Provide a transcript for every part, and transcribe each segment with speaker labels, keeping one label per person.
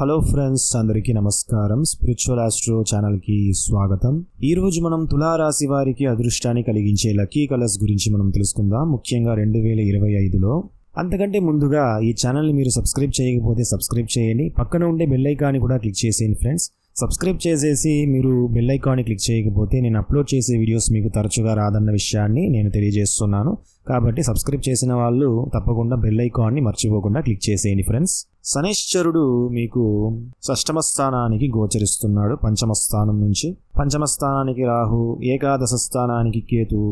Speaker 1: Hello friends అందరికీ నమస్కారం. Spiritual astro ఛానల్కి స్వాగతం. ఈరోజు మనం తులారాశి వారికి అదృష్టాన్ని కలిగించే లక్కీ కలర్స్ గురించి మనం తెలుసుకుందాం. ముఖ్యంగా రెండు వేల ఇరవై ఐదులో. అంతకంటే ముందుగా ఈ ఛానల్ని మీరు సబ్స్క్రైబ్ చేయకపోతే సబ్స్క్రైబ్ చేయండి. పక్కన ఉండే బెల్ ఐకాన్ని కూడా క్లిక్ చేసేయండి ఫ్రెండ్స్ సబ్స్క్రైబ్ చేసేసి మీరు బెల్ ఐకాన్ని క్లిక్ చేయకపోతే నేను అప్లోడ్ చేసే వీడియోస్ మీకు తరచుగా రాదన్న విషయాన్ని నేను తెలియజేస్తున్నాను. కాబట్టి సబ్స్క్రైబ్ చేసిన వాళ్ళు తప్పకుండా బెల్ ఐకాన్ని మర్చిపోకుండా క్లిక్ చేసేయండి ఫ్రెండ్స్ శనేశ్వరుడు మీకు షష్టమ స్థానానికి గోచరిస్తున్నాడు పంచమ స్థానం నుంచి. పంచమ స్థానానికి రాహు ఏకాదశ స్థానానికి కేతు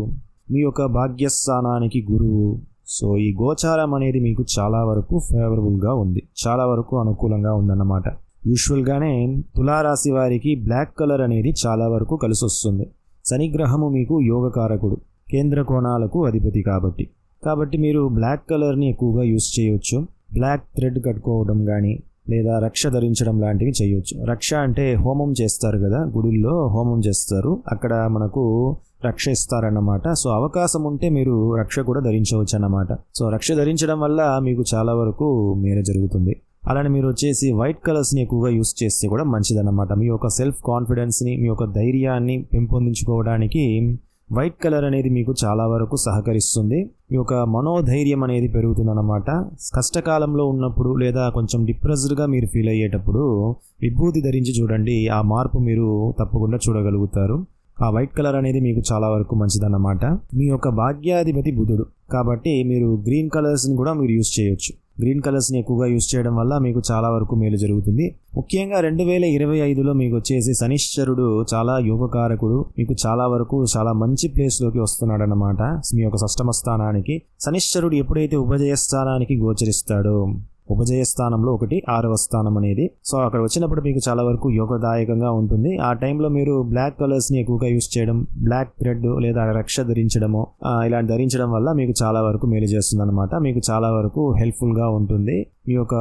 Speaker 1: మీ యొక్క భాగ్యస్థానానికి గురువు. సో ఈ గోచారం అనేది మీకు చాలా వరకు ఫేవరబుల్గా ఉంది. చాలా వరకు అనుకూలంగా ఉందన్నమాట. యూజువల్గానే తులారాశి వారికి బ్లాక్ కలర్ అనేది చాలా వరకు కలిసి వస్తుంది శనిగ్రహము మీకు యోగకారకుడు కేంద్ర కోణాలకు అధిపతి కాబట్టి. కాబట్టి మీరు బ్లాక్ కలర్ని ఎక్కువగా యూస్ చేయవచ్చు బ్లాక్ థ్రెడ్ కట్టుకోవడం కానీ లేదా రక్ష ధరించడం లాంటివి చేయొచ్చు. రక్ష అంటే హోమం చేస్తారు కదా గుడిల్లో హోమం చేస్తారు. అక్కడ మనకు రక్ష ఇస్తారన్నమాట. సో అవకాశం ఉంటే మీరు రక్ష కూడా ధరించవచ్చు అన్నమాట సో రక్ష ధరించడం వల్ల మీకు చాలా వరకు మేర జరుగుతుంది. అలానే మీరు వచ్చేసి వైట్ కలర్స్ని ఎక్కువగా యూస్ చేస్తే కూడా మంచిదన్నమాట. మీ యొక్క సెల్ఫ్ కాన్ఫిడెన్స్ని మీ యొక్క ధైర్యాన్ని పెంపొందించుకోవడానికి వైట్ కలర్ అనేది మీకు చాలా వరకు సహకరిస్తుంది. మీ యొక్క మనోధైర్యం అనేది పెరుగుతుందన్నమాట. కష్టకాలంలో ఉన్నప్పుడు లేదా కొంచెం డిప్రెస్డ్గా మీరు ఫీల్ అయ్యేటప్పుడు విభూతి ధరించి చూడండి ఆ మార్పు మీరు తప్పకుండా చూడగలుగుతారు. ఆ వైట్ కలర్ అనేది మీకు చాలా వరకు మంచిదన్నమాట. మీ యొక్క భాగ్యాధిపతి బుధుడు. కాబట్టి మీరు గ్రీన్ కలర్స్ని కూడా మీరు యూస్ చేయొచ్చు. గ్రీన్ కలర్స్ని ఎక్కువగా యూస్ చేయడం వల్ల మీకు చాలా వరకు మేలు జరుగుతుంది. ముఖ్యంగా రెండు వేల ఇరవై ఐదులో మీకు వచ్చేసి శనిశ్చరుడు చాలా యోగకారకుడు మీకు చాలా వరకు చాలా మంచి ప్లేస్లోకి వస్తున్నాడనమాట మీ యొక్క సష్టమ స్థానానికి. శనిశ్చరుడు ఎప్పుడైతే ఉపజయ స్థానానికి గోచరిస్తాడో. ఉపజయ స్థానంలో ఒకటి ఆరవ స్థానం అనేది. సో అక్కడ వచ్చినప్పుడు మీకు చాలా వరకు యోగదాయకంగా ఉంటుంది. ఆ టైంలో మీరు బ్లాక్ కలర్స్ని ఎక్కువగా యూస్ చేయడం బ్లాక్ థ్రెడ్ లేదా రక్ష ధరించడము ఇలాంటి ధరించడం వల్ల మీకు చాలా వరకు మేలు చేస్తుంది అనమాట మీకు చాలా వరకు హెల్ప్ఫుల్గా ఉంటుంది. మీ యొక్క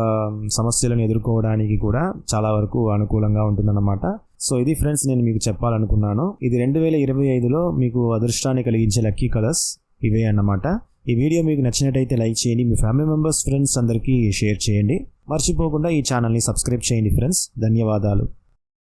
Speaker 1: సమస్యలను ఎదుర్కోవడానికి కూడా చాలా వరకు అనుకూలంగా ఉంటుందన్నమాట. సో ఇది ఫ్రెండ్స్ నేను మీకు చెప్పాలనుకున్నాను. ఇది రెండు వేల ఇరవై ఐదులో మీకు అదృష్టాన్ని కలిగించే లక్కీ కలర్స్ ఇవే అన్నమాట. ఈ వీడియో మీకు నచ్చినట్టయితే లైక్ చేయండి. మీ ఫ్యామిలీ మెంబర్స్ ఫ్రెండ్స్ అందరికీ షేర్ చేయండి. మర్చిపోకుండా ఈ ఛానల్ని సబ్స్క్రైబ్ చేయండి ఫ్రెండ్స్. ధన్యవాదాలు.